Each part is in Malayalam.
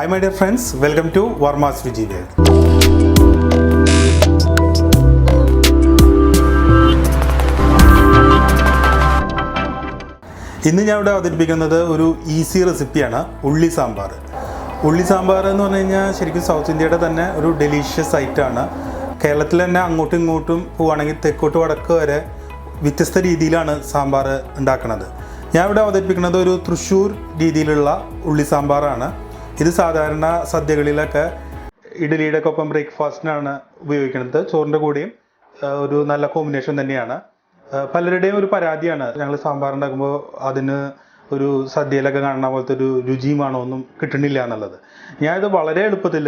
Hi my dear friends welcome to Varma's Viji world ഇന്ന് ഞാൻ ഇവിടെ അവതരിപ്പിക്കുന്നത് ഒരു ഈസി റെസിപ്പിയാണ് ഉള്ളി സാമ്പാർ. ഉള്ളി സാമ്പാർ എന്ന് പറഞ്ഞു കഴിഞ്ഞാൽ ശരിക്കും സൗത്ത് ഇന്ത്യയുടെ തന്നെ ഒരു ഡെലീഷ്യസ് ഐറ്റമാണ് കേരളത്തിൽ തന്നെ അങ്ങോട്ടും ഇങ്ങോട്ടും പോവുകയാണെങ്കിൽ തെക്കോട്ട് വടക്ക് വരെ വ്യത്യസ്ത രീതിയിലാണ് സാമ്പാർ ഉണ്ടാക്കുന്നത്. ഞാൻ ഇവിടെ അവതരിപ്പിക്കുന്നത് ഒരു തൃശ്ശൂർ രീതിയിലുള്ള ഉള്ളി സാമ്പാറാണ്. ഇത് സാധാരണ സദ്യകളിലൊക്കെ ഇഡലിയുടെ ഒക്കെ ഒപ്പം ബ്രേക്ക്ഫാസ്റ്റിനാണ് ഉപയോഗിക്കുന്നത്. ചോറിന്റെ കൂടെയും ഒരു നല്ല കോമ്പിനേഷൻ തന്നെയാണ്. പലരുടെയും ഒരു പരാതിയാണ്. ഞങ്ങൾ സാമ്പാർ ഉണ്ടാക്കുമ്പോൾ അതിന് ഒരു സദ്യയിലൊക്കെ കാണുന്ന പോലത്തെ ഒരു രുചിയുമാണോ ഒന്നും കിട്ടണില്ല എന്നുള്ളത്. ഞാനിത് വളരെ എളുപ്പത്തിൽ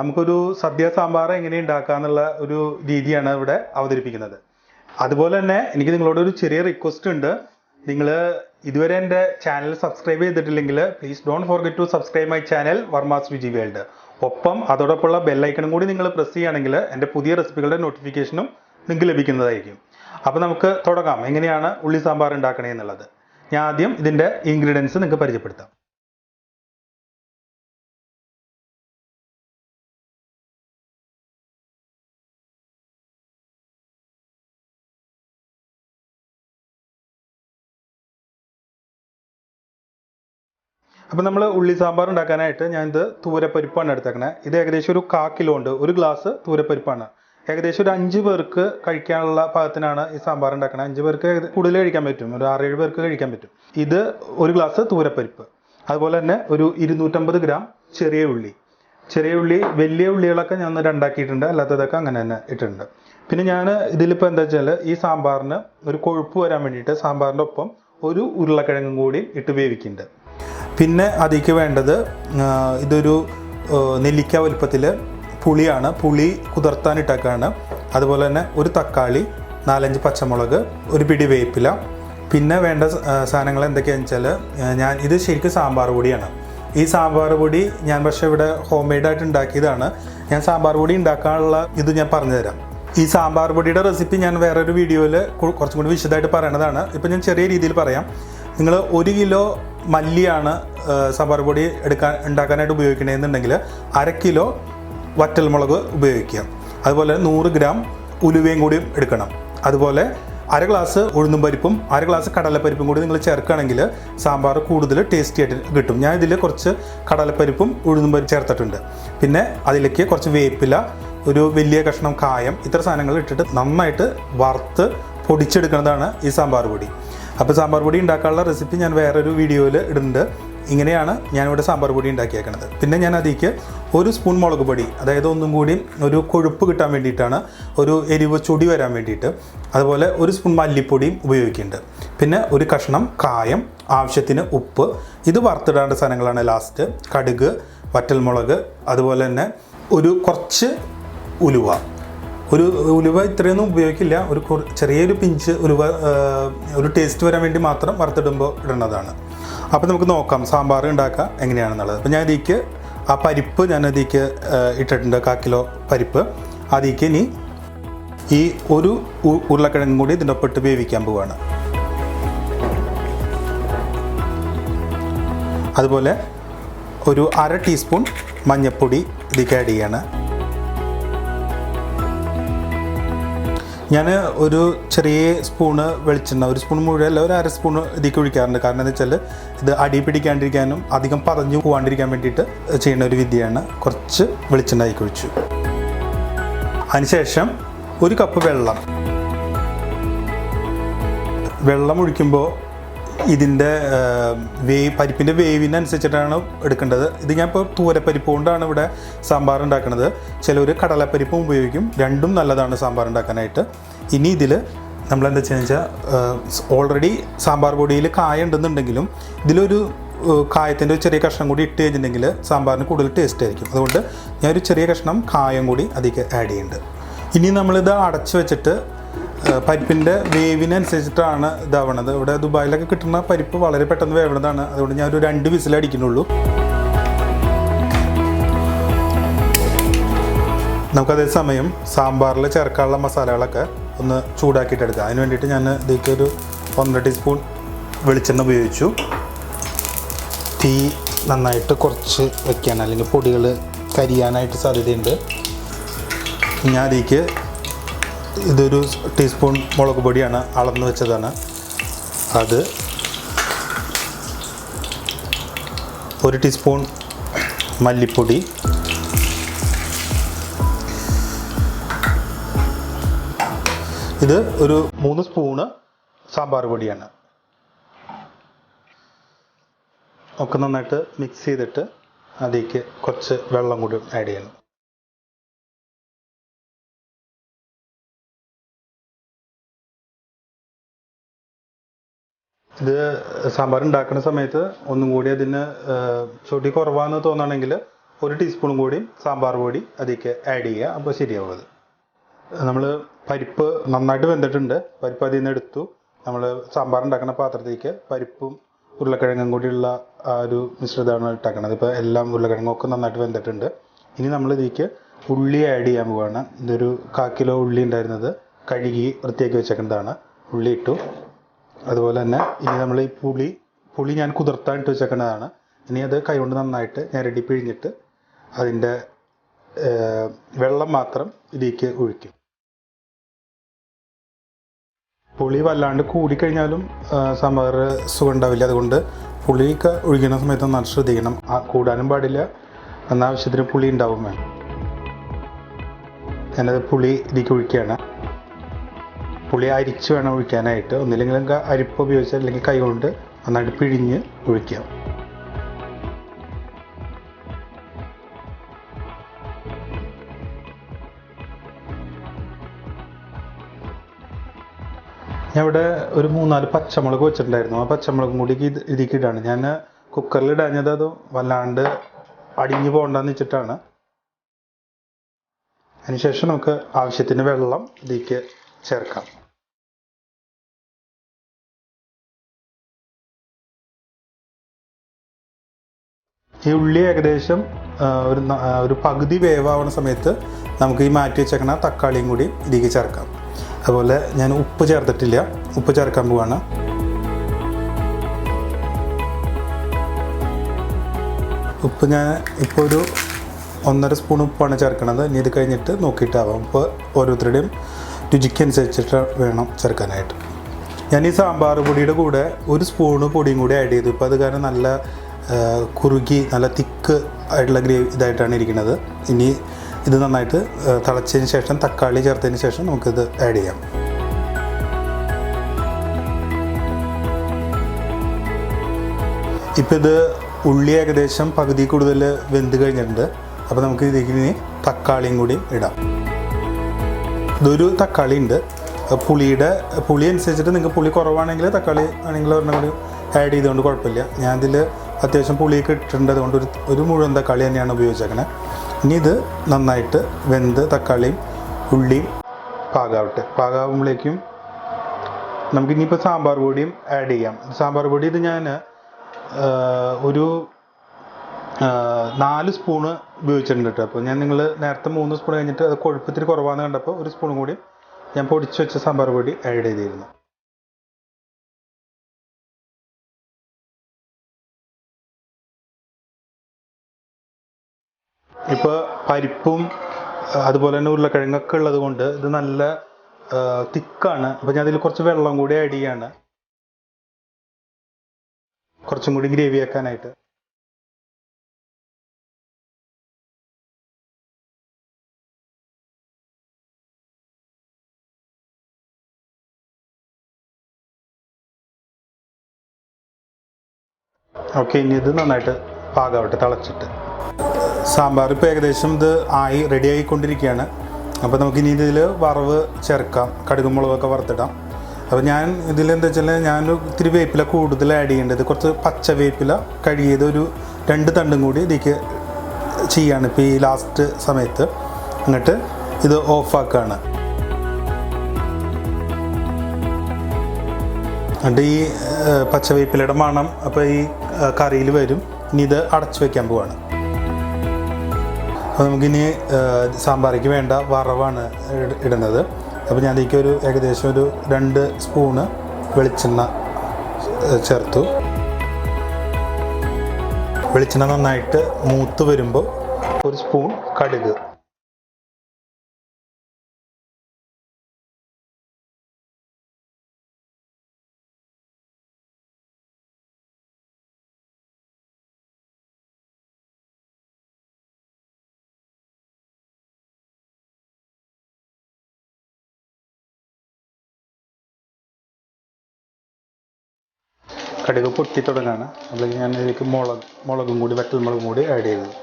നമുക്കൊരു സദ്യ സാമ്പാർ എങ്ങനെ ഉണ്ടാക്കാന്നുള്ള ഒരു രീതിയാണ് ഇവിടെ അവതരിപ്പിക്കുന്നത്. അതുപോലെ തന്നെ എനിക്ക് നിങ്ങളോട് ഒരു ചെറിയ റിക്വസ്റ്റ് ഉണ്ട്. നിങ്ങൾ ഇതുവരെ എന്റെ ചാനൽ സബ്സ്ക്രൈബ് ചെയ്തിട്ടില്ലെങ്കിൽ please don't forget to subscribe my channel Varma's Viji world ഒപ്പം അതോടൊപ്പമുള്ള ബെല്ലൈക്കണും കൂടി നിങ്ങൾ പ്രസ് ചെയ്യുകയാണെങ്കിൽ എന്റെ പുതിയ റെസിപ്പികളുടെ നോട്ടിഫിക്കേഷനും നിങ്ങൾക്ക് ലഭിക്കുന്നതായിരിക്കും. അപ്പോൾ നമുക്ക് തുടങ്ങാം. എങ്ങനെയാണ് ഉള്ളി സാമ്പാർ ഉണ്ടാക്കണേ എന്നുള്ളത്. ഞാൻ ആദ്യം ഇതിന്റെ ഇൻഗ്രീഡിയൻസ് നിങ്ങൾക്ക് പരിചയപ്പെടുത്താം. അപ്പോൾ നമ്മൾ ഉള്ളി സാമ്പാർ ഉണ്ടാക്കാനായിട്ട് ഞാൻ ഇത് തൂരപ്പരിപ്പാണ് എടുത്തേക്കണേ. ഇത് ഏകദേശം ഒരു കാ കിലോ ഉണ്ട്. ഒരു ഗ്ലാസ് തൂരപ്പരിപ്പാണ്. ഏകദേശം ഒരു അഞ്ച് പേർക്ക് കഴിക്കാനുള്ള പാകത്തിനാണ് ഈ സാമ്പാർ ഉണ്ടാക്കണത് അഞ്ച് പേർക്ക് കൂടുതൽ കഴിക്കാൻ പറ്റും. ഒരു ആറേഴ് പേർക്ക് കഴിക്കാൻ പറ്റും. ഇത് ഒരു ഗ്ലാസ് തൂരപ്പരിപ്പ്. അതുപോലെ തന്നെ ഒരു ഇരുന്നൂറ്റമ്പത് ഗ്രാം ചെറിയ ഉള്ളി. ചെറിയ ഉള്ളി വലിയ ഉള്ളികളൊക്കെ ഞാൻ ഒന്ന് രണ്ടാക്കിയിട്ടുണ്ട്. അല്ലാത്തതൊക്കെ അങ്ങനെ തന്നെ ഇട്ടിട്ടുണ്ട്. പിന്നെ ഞാൻ ഇതിലിപ്പോൾ എന്താ വെച്ചാൽ ഈ സാമ്പാറിന് ഒരു കൊഴുപ്പ് വരാൻ വേണ്ടിയിട്ട് സാമ്പാറിന്റെ ഒപ്പം ഒരു ഉരുളക്കിഴങ്ങും കൂടി ഇട്ട് വേവിക്കുന്നുണ്ട്. പിന്നെ അതിക്ക് വേണ്ടത് ഇതൊരു നെല്ലിക്ക വലുപ്പത്തിൽ പുളിയാണ്. പുളി കുതിർത്താനിട്ടൊക്കെയാണ് അതുപോലെ തന്നെ ഒരു തക്കാളി നാലഞ്ച് പച്ചമുളക് ഒരു പിടി വേപ്പില. പിന്നെ വേണ്ട സാധനങ്ങൾ എന്തൊക്കെയാണെന്ന് വെച്ചാൽ ഞാൻ ഇത് ശരിക്കും സാമ്പാർ പൊടിയാണ്. ഈ സാമ്പാർ പൊടി ഞാൻ പക്ഷേ ഇവിടെ ഹോം മെയ്ഡായിട്ട് ഉണ്ടാക്കിയതാണ്. ഞാൻ സാമ്പാർ പൊടി ഉണ്ടാക്കാനുള്ള ഇത് ഞാൻ പറഞ്ഞുതരാം ഈ സാമ്പാർ പൊടിയുടെ റെസിപ്പി ഞാൻ വേറൊരു വീഡിയോയിൽ കുറച്ചും കൂടി വിശദമായിട്ട് പറയണതാണ്. ഇപ്പം ഞാൻ ചെറിയ രീതിയിൽ പറയാം. നിങ്ങൾ ഒരു കിലോ മല്ലിയാണ് സാമ്പാർ പൊടി എടുക്കാൻ ഉണ്ടാക്കാനായിട്ട് ഉപയോഗിക്കണമെന്നുണ്ടെങ്കിൽ അര കിലോ വറ്റൽമുളക് ഉപയോഗിക്കുക. അതുപോലെ നൂറ് ഗ്രാം ഉലുവയും കൂടി എടുക്കണം. അതുപോലെ അര ഗ്ലാസ് ഉഴുന്നും പരിപ്പും അര ഗ്ലാസ് കടലപ്പരിപ്പും കൂടി നിങ്ങൾ ചേർക്കുകയാണെങ്കിൽ സാമ്പാർ കൂടുതൽ ടേസ്റ്റി ആയിട്ട് കിട്ടും. ഞാൻ ഇതിൽ കുറച്ച് കടലപ്പരിപ്പും ഉഴുന്നും പരിപ്പ് ചേർത്തിട്ടുണ്ട്. പിന്നെ അതിലേക്ക് കുറച്ച് വേപ്പില ഒരു വലിയ കഷ്ണം കായം ഇത്ര സാധനങ്ങൾ ഇട്ടിട്ട് നന്നായിട്ട് വറുത്ത് പൊടിച്ചെടുക്കുന്നതാണ് ഈ സാമ്പാർ പൊടി. അപ്പോൾ സാമ്പാർ പൊടി ഉണ്ടാക്കാനുള്ള റെസിപ്പി ഞാൻ വേറൊരു വീഡിയോയിൽ ഇടുന്നുണ്ട്. ഇങ്ങനെയാണ് ഞാനിവിടെ സാമ്പാർ പൊടി ഉണ്ടാക്കിയേക്കുന്നത് പിന്നെ ഞാൻ അതിലേക്ക് ഒരു സ്പൂൺ മുളക് പൊടി അതായത് ഒന്നും കൂടി ഒരു കൊഴുപ്പ് കിട്ടാൻ വേണ്ടിയിട്ടാണ് ഒരു എരിവ് ചൊടി വരാൻ വേണ്ടിയിട്ട് അതുപോലെ ഒരു സ്പൂൺ മല്ലിപ്പൊടിയും ഉപയോഗിക്കുന്നുണ്ട്. പിന്നെ ഒരു കഷ്ണം കായം ആവശ്യത്തിന് ഉപ്പ് ഇത് വറുത്തിടേണ്ട സാധനങ്ങളാണ് ലാസ്റ്റ് കടുക് വറ്റൽമുളക് അതുപോലെ തന്നെ ഒരു കുറച്ച് ഉലുവ. ഒരു ഉലുവ ഇത്രയൊന്നും ഉപയോഗിക്കില്ല. ഒരു ചെറിയൊരു പിഞ്ച് ഉലുവ ഒരു ടേസ്റ്റ് വരാൻ വേണ്ടി മാത്രം വറുത്തിടുമ്പോൾ ഇടുന്നതാണ്. അപ്പോൾ നമുക്ക് നോക്കാം സാമ്പാർ ഉണ്ടാക്കുക എങ്ങനെയാണെന്നുള്ളത്. അപ്പോൾ ഞാൻ ഇതിക്ക് ആ പരിപ്പ് ഞാൻ അതിലേക്ക് ഇട്ടിട്ടുണ്ട് കാ കിലോ പരിപ്പ്. അതിലേക്ക് ഇനി ഈ ഒരു ഉരുളക്കിഴങ്ങ് കൂടി ഇതിന്റെ ഒപ്പം ഇട്ട് വേവിക്കാൻ പോവുകയാണ് അതുപോലെ ഒരു അര ടീസ്പൂൺ മഞ്ഞൾപ്പൊടി ഇതിലേക്ക് ആഡ് ചെയ്യാണ്. ഞാൻ ഒരു ചെറിയ സ്പൂണ് വെളിച്ചെണ്ണ ഒരു സ്പൂൺ മുഴുവൻ ഒരു അര സ്പൂൺ ഇതിലേക്ക് ഒഴിക്കാറുണ്ട്. കാരണം എന്താ വെച്ചാൽ ഇത് അടി പിടിക്കാണ്ടിരിക്കാനും അധികം പറഞ്ഞു പോകാണ്ടിരിക്കാൻ വേണ്ടിയിട്ട് ചെയ്യുന്ന ഒരു വിദ്യയാണ് കുറച്ച് വെളിച്ചെണ്ണ അതിലേക്ക് ഒഴിച്ചു. അതിനുശേഷം ഒരു കപ്പ് വെള്ളം. വെള്ളം ഒഴിക്കുമ്പോൾ ഇതിന്റെ വേവ് പരിപ്പിന്റെ വേവിനനുസരിച്ചിട്ടാണ് എടുക്കേണ്ടത്. ഇത് ഞാൻ ഇപ്പോൾ തൂരപ്പരിപ്പ് കൊണ്ടാണ് ഇവിടെ സാമ്പാർ ഉണ്ടാക്കുന്നത് ചിലർ കടലപ്പരിപ്പും ഉപയോഗിക്കും. രണ്ടും നല്ലതാണ് സാമ്പാർ ഉണ്ടാക്കാനായിട്ട് ഇനി ഇതിൽ നമ്മളെന്താ കഴിഞ്ഞാൽ ഓൾറെഡി സാമ്പാർ പൊടിയിൽ കായ ഉണ്ടെന്നുണ്ടെങ്കിലും ഇതിലൊരു കായത്തിന്റെ ഒരു ചെറിയ കഷ്ണം കൂടി ഇട്ട് കഴിഞ്ഞിട്ടുണ്ടെങ്കിൽ സാമ്പാറിന് കൂടുതൽ ടേസ്റ്റ് ആയിരിക്കും. അതുകൊണ്ട് ഞാനൊരു ചെറിയ കഷ്ണം കായം കൂടി അതിലേക്ക് ആഡ് ചെയ്യുന്നുണ്ട്. ഇനി നമ്മളിത് അടച്ചു വെച്ചിട്ട് പരിപ്പിന്റെ വേവിനനുസരിച്ചിട്ടാണ് ഇതാവണത്. ഇവിടെ ദുബായിലൊക്കെ കിട്ടുന്ന പരിപ്പ് വളരെ പെട്ടെന്ന് വേവണതാണ്. അതുകൊണ്ട് ഞാൻ ഒരു രണ്ട് വിസിൽ അടിക്കുന്നുള്ളൂ. നമുക്കതേ സമയം സാമ്പാറിൽ ചേർക്കാനുള്ള മസാലകളൊക്കെ ഒന്ന് ചൂടാക്കിയിട്ട് എടുക്കാം അതിന് വേണ്ടിയിട്ട് ഞാൻ ഇതിലേക്ക് ഒരു ഒന്നര ടീസ്പൂൺ വെളിച്ചെണ്ണ ഉപയോഗിച്ചു. തീ നന്നായിട്ട് കുറച്ച് വെക്കാൻ അല്ലെങ്കിൽ പൊടികൾ കരിയാനായിട്ട് സാധ്യതയുണ്ട്. ഞാൻ അതിലേക്ക് ഇതൊരു ടീസ്പൂൺ മുളക് പൊടിയാണ് അളന്ന് വെച്ചതാണ്. അത് ഒരു ടീസ്പൂൺ മല്ലിപ്പൊടി. ഇത് ഒരു മൂന്ന് സ്പൂണ് സാമ്പാർ പൊടിയാണ്. ഒക്കെ നന്നായിട്ട് മിക്സ് ചെയ്തിട്ട് അതിലേക്ക് കുറച്ച് വെള്ളം കൂടി ആഡ് ചെയ്യണം. ഇത് സാമ്പാർ ഉണ്ടാക്കുന്ന സമയത്ത് ഒന്നും കൂടി അതിന് ചൊടി കുറവാന്ന് തോന്നുകയാണെങ്കിൽ ഒരു ടീസ്പൂണും കൂടി സാമ്പാർ പൊടി അതിലേക്ക് ആഡ് ചെയ്യുക. അപ്പോൾ ശരിയാവും അത്. നമ്മൾ പരിപ്പ് നന്നായിട്ട് വെന്തിട്ടുണ്ട്. പരിപ്പ് അതിൽ നിന്ന് എടുത്തു. നമ്മൾ സാമ്പാർ ഉണ്ടാക്കുന്ന പാത്രത്തിലേക്ക് പരിപ്പും ഉരുളക്കിഴങ്ങും കൂടിയുള്ള ആ ഒരു മിശ്രിതമാണ് ഇട്ടാക്കണത്. ഇപ്പോൾ എല്ലാം ഉരുളക്കിഴങ്ങൊക്കെ നന്നായിട്ട് വെന്തിട്ടുണ്ട്. ഇനി നമ്മൾ ഇതിലേക്ക് ഉള്ളി ആഡ് ചെയ്യാൻ പോവുകയാണ് ഇതൊരു കാ കിലോ ഉള്ളി ഉണ്ടായിരുന്നത്. കഴുകി വൃത്തിയാക്കി വെച്ചേക്കുന്നതാണ്. ഉള്ളി ഇട്ടു. അതുപോലെ തന്നെ ഇനി നമ്മൾ ഈ പുളി പുളി ഞാൻ കുതിർത്താനിട്ട് വെച്ചേക്കുന്നതാണ് ഇനി അത് കൈകൊണ്ട് നന്നായിട്ട് ഞെരടി പിഴിഞ്ഞിട്ട് അതിന്റെ വെള്ളം മാത്രം ഇതിലേക്ക് ഒഴിക്കും. പുളി വല്ലാണ്ട് കൂടിക്കഴിഞ്ഞാലും സാമ്പാർ സുഖം ഉണ്ടാവില്ല അതുകൊണ്ട് പുളിയൊക്കെ ഒഴിക്കുന്ന സമയത്ത് നല്ല ശ്രദ്ധിക്കണം. കൂടാനും പാടില്ല. എന്നാവശ്യത്തിന് പുളി ഉണ്ടാവും വേണം. ഞാനത് പുളി ഇതിലേക്ക് ഒഴിക്കുകയാണ്. പുളി അരിച്ച് വേണം ഒഴിക്കാനായിട്ട്. ഒന്നില്ലെങ്കിൽ അരിപ്പ് ഉപയോഗിച്ച് അല്ലെങ്കിൽ കൈ കൊണ്ട് നന്നായിട്ട് പിഴിഞ്ഞ് ഒഴിക്കാം ഞാൻ ഇവിടെ ഒരു മൂന്നാൽ പച്ചമുളക് വെച്ചിട്ടുണ്ടായിരുന്നു. ആ പച്ചമുളകും കൂടി ഇത് ഇതിലേക്ക് ഇടാണ്. ഞാൻ കുക്കറിൽ ഇടാഞ്ഞത് അത് വല്ലാണ്ട് അടിഞ്ഞു പോകണ്ടെന്ന് വെച്ചിട്ടാണ്. അതിനുശേഷം നമുക്ക് ആവശ്യത്തിന് വെള്ളം ഇതിലേക്ക് ചേർക്കാം. ഈ ഉള്ളി ഏകദേശം ഒരു ഒരു പകുതി വേവാവുന്ന സമയത്ത് നമുക്ക് ഈ മാറ്റി വെച്ചേക്കണ തക്കാളിയും കൂടി ഇതിലേക്ക് ചേർക്കാം. അതുപോലെ ഞാൻ ഉപ്പ് ചേർത്തിട്ടില്ല. ഉപ്പ് ചേർക്കാൻ പോവാണ്. ഉപ്പ് ഞാൻ ഇപ്പോൾ ഒരു ഒന്നര സ്പൂൺ ഉപ്പാണ് ചേർക്കണത്. ഇനി ഇത് കഴിഞ്ഞിട്ട് നോക്കിയിട്ടാവാം. ഉപ്പ് ഓരോരുത്തരുടെയും രുചിക്കനുസരിച്ചിട്ട് വേണം ചേർക്കാനായിട്ട്. ഞാൻ ഈ സാമ്പാർ പൊടിയുടെ കൂടെ ഒരു സ്പൂണ് പൊടിയും കൂടി ആഡ് ചെയ്തു. ഇപ്പോൾ അത് കാരണം നല്ല കുറുകി നല്ല തിക്ക് ആയിട്ടുള്ള ഗ്രേവി ഇതായിട്ടാണ് ഇരിക്കുന്നത്. ഇനി ഇത് നന്നായിട്ട് തിളച്ചതിന് ശേഷം തക്കാളി ചേർത്തതിന് ശേഷം നമുക്കിത് ആഡ് ചെയ്യാം. ഇപ്പം ഇത് ഉള്ളി ഏകദേശം പകുതി കൂടുതൽ വെന്ത് കഴിഞ്ഞിട്ടുണ്ട്. അപ്പോൾ നമുക്ക് ഇനി തക്കാളിയും കൂടി ഇടാം. ഇതൊരു തക്കാളി ഉണ്ട്. പുളിയുടെ പുളി അനുസരിച്ചിട്ട് നിങ്ങൾക്ക് പുളി കുറവാണെങ്കിൽ തക്കാളി ആണെങ്കിൽ ഒരെണ്ണം കൂടി ആഡ് ചെയ്തുകൊണ്ട് കുഴപ്പമില്ല. ഞാൻ ഇതിൽ അത്യാവശ്യം പുളിയൊക്കെ ഇട്ടിട്ടുണ്ട്. അതുകൊണ്ട് ഒരു ഒരു മുഴുവൻ തക്കാളി തന്നെയാണ് ഉപയോഗിച്ചേക്കണേ. ഇനി ഇത് നന്നായിട്ട് വെന്ത് തക്കാളിയും ഉള്ളിയും പാകാവട്ടെ. പാകാവുമ്പോഴേക്കും നമുക്ക് ഇനിയിപ്പോൾ സാമ്പാർ പൊടിയും ആഡ് ചെയ്യാം. സാമ്പാർ പൊടി ഇത് ഞാൻ ഒരു നാല് സ്പൂണ് ഉപയോഗിച്ചിട്ടുണ്ട് കേട്ടോ. അപ്പോൾ ഞാൻ നിങ്ങൾ നേരത്തെ മൂന്ന് സ്പൂൺ കഴിഞ്ഞിട്ട് അത് കൊഴുപ്പത്തിരി കുറവാണെന്ന് കണ്ടപ്പോൾ ഒരു സ്പൂൺ കൂടി ഞാൻ പൊടിച്ച് വെച്ച സാമ്പാർ പൊടി ആഡ് ചെയ്തിരുന്നു. ഇപ്പോൾ പരിപ്പും അതുപോലെ തന്നെ ഉരുളക്കിഴങ്ങൊക്കെ ഉള്ളത് കൊണ്ട് ഇത് നല്ല തിക്കാണ്. അപ്പോൾ ഞാൻ അതിൽ കുറച്ച് വെള്ളം കൂടി ആഡ് ചെയ്യാണ്. കുറച്ചും കൂടി ഗ്രേവി ആക്കാനായിട്ട്. ഓക്കെ ഇനി ഇത് നന്നായിട്ട് പാകാവട്ടെ തിളച്ചിട്ട്. സാമ്പാർ ഇപ്പോൾ ഏകദേശം ഇത് ആയി റെഡി ആയിക്കൊണ്ടിരിക്കുകയാണ്. അപ്പോൾ നമുക്ക് ഇനി ഇതിൽ വറവ് ചേർക്കാം കടുകും മുളകൊക്കെ വറുത്തിടാം. അപ്പോൾ ഞാൻ ഇതിൽ എന്താ വെച്ചാൽ ഞാൻ ഇത്തിരി വേപ്പില കൂടുതൽ ആഡ് ചെയ്യേണ്ടത് കുറച്ച് പച്ച വേപ്പില കഴുകിയത് ഒരു രണ്ട് തണ്ടും കൂടി ഇതിലേക്ക് ചെയ്യാണ് ഇപ്പോൾ ഈ ലാസ്റ്റ് സമയത്ത്. എന്നിട്ട് ഇത് ഓഫാക്കുകയാണ് എന്നിട്ട് ഈ പച്ചവേപ്പിലയുടെ മണം അപ്പോൾ ഈ കറിയിൽ വരും. ഇനി ഇത് അടച്ചു വെക്കാൻ പോവാണ്. അപ്പോൾ നമുക്കിനി സാമ്പാറിക്ക് വേണ്ട വറവാണ് ഇടുന്നത്. അപ്പോൾ ഇതിലേക്ക് ഒരു ഏകദേശം ഒരു രണ്ട് സ്പൂണ് വെളിച്ചെണ്ണ ചേർത്തു. വെളിച്ചെണ്ണ നന്നായിട്ട് മൂത്ത് വരുമ്പോൾ ഒരു സ്പൂൺ കടുക്. കടുക് പൊട്ടി തുടങ്ങാണ്. അല്ലെങ്കിൽ ഞാൻ ഇതിലേക്ക് മുളക് മുളകും കൂടി വറ്റൽ മുളകും കൂടി ആഡ് ചെയ്തത്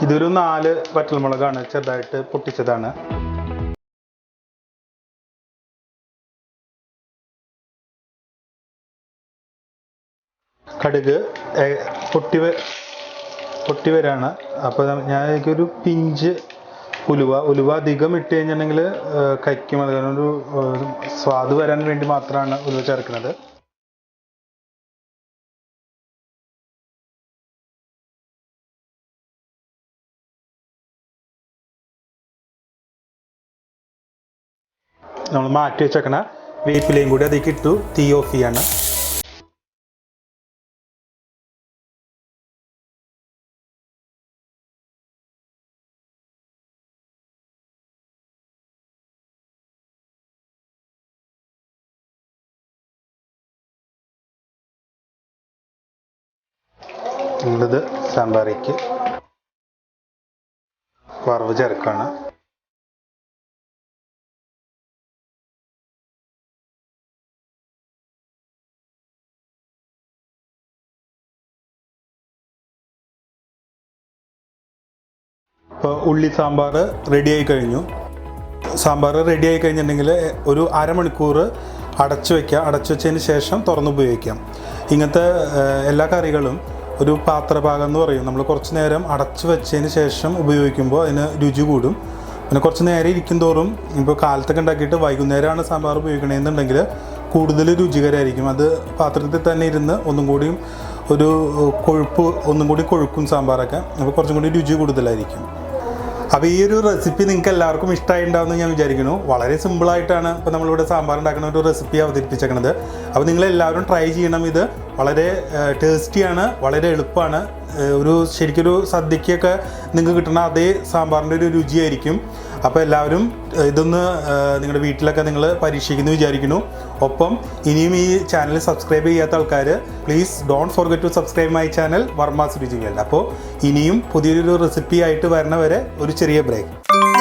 ഇതൊരു നാല് വറ്റൽമുളകാണ് ചെറുതായിട്ട് പൊട്ടിച്ചതാണ്. കടുക് പൊട്ടിവ പൊട്ടി വരാണ്. അപ്പോൾ ഞാൻ എനിക്കൊരു പിഞ്ച് ഉലുവ ഉലുവ അധികം ഇട്ട് കഴിഞ്ഞിട്ടുണ്ടെങ്കിൽ കയ്ക്കും അത് കാരണം ഒരു സ്വാദ് വരാൻ വേണ്ടി മാത്രമാണ് ഉലുവ ചേർക്കുന്നത്. നമ്മൾ മാറ്റി വെച്ചേക്കണ വേപ്പിലയും കൂടി അതിലേക്ക് ഇട്ടു. തീ ഓഫ് ചെയ്യാണ്. നമ്മളിത് സാമ്പാറേക്ക്. വറവ് ചേർക്കാണ്. ഇപ്പോൾ ഉള്ളി സാമ്പാർ റെഡിയായി കഴിഞ്ഞു. സാമ്പാർ റെഡിയായി കഴിഞ്ഞിട്ടുണ്ടെങ്കിൽ ഒരു അരമണിക്കൂർ അടച്ചു വയ്ക്കുക അടച്ചു വെച്ചതിന് ശേഷം തുറന്നുപയോഗിക്കാം ഇങ്ങനത്തെ എല്ലാ കറികളും ഒരു പാത്രഭാഗം എന്ന് പറയും. നമ്മൾ കുറച്ച് നേരം അടച്ചു വെച്ചതിന് ശേഷം ഉപയോഗിക്കുമ്പോൾ അതിന് രുചി കൂടും. പിന്നെ കുറച്ച് നേരം ഇരിക്കും തോറും ഇപ്പോൾ കാലത്തൊക്കെ ഉണ്ടാക്കിയിട്ട് വൈകുന്നേരമാണ് സാമ്പാർ ഉപയോഗിക്കണമെന്നുണ്ടെങ്കിൽ കൂടുതൽ രുചികരമായിരിക്കും. അത് പാത്രത്തിൽ തന്നെ ഇരുന്ന് ഒന്നും കൂടിയും ഒരു കൊഴുപ്പ് ഒന്നും കൂടി കൊഴുക്കും സാമ്പാറൊക്കെ. അപ്പോൾ കുറച്ചും കൂടി രുചി കൂടുതലായിരിക്കും. അപ്പോൾ ഈ ഒരു റെസിപ്പി നിങ്ങൾക്ക് എല്ലാവർക്കും ഇഷ്ടമായിട്ടുണ്ടാവുമെന്ന് ഞാൻ വിചാരിക്കുന്നു. വളരെ സിമ്പിളായിട്ടാണ് ഇപ്പോൾ നമ്മളിവിടെ സാമ്പാർ ഉണ്ടാക്കുന്ന ഒരു റെസിപ്പി അവതരിപ്പിച്ചേക്കണത്. അപ്പോൾ നിങ്ങൾ എല്ലാവരും ട്രൈ ചെയ്യണം. ഇത് വളരെ ടേസ്റ്റിയാണ് വളരെ എളുപ്പമാണ്. ഒരു ശരിക്കൊരു സദ്യക്കൊക്കെ നിങ്ങൾക്ക് കിട്ടുന്ന അതേ സാമ്പാറിന്റെ ഒരു രുചിയായിരിക്കും. അപ്പോൾ എല്ലാവരും ഇതൊന്ന് നിങ്ങളുടെ വീട്ടിലൊക്കെ നിങ്ങൾ പരീക്ഷിക്കുന്നു വിചാരിക്കുന്നു. ഒപ്പം ഇനിയും ഈ ചാനൽ സബ്സ്ക്രൈബ് ചെയ്യാത്ത ആൾക്കാർ please don't forget to subscribe my channel Varma's രുചികൾ അപ്പോൾ ഇനിയും പുതിയൊരു റെസിപ്പി ആയിട്ട് വരണ വരെ ഒരു ചെറിയ ബ്രേക്ക്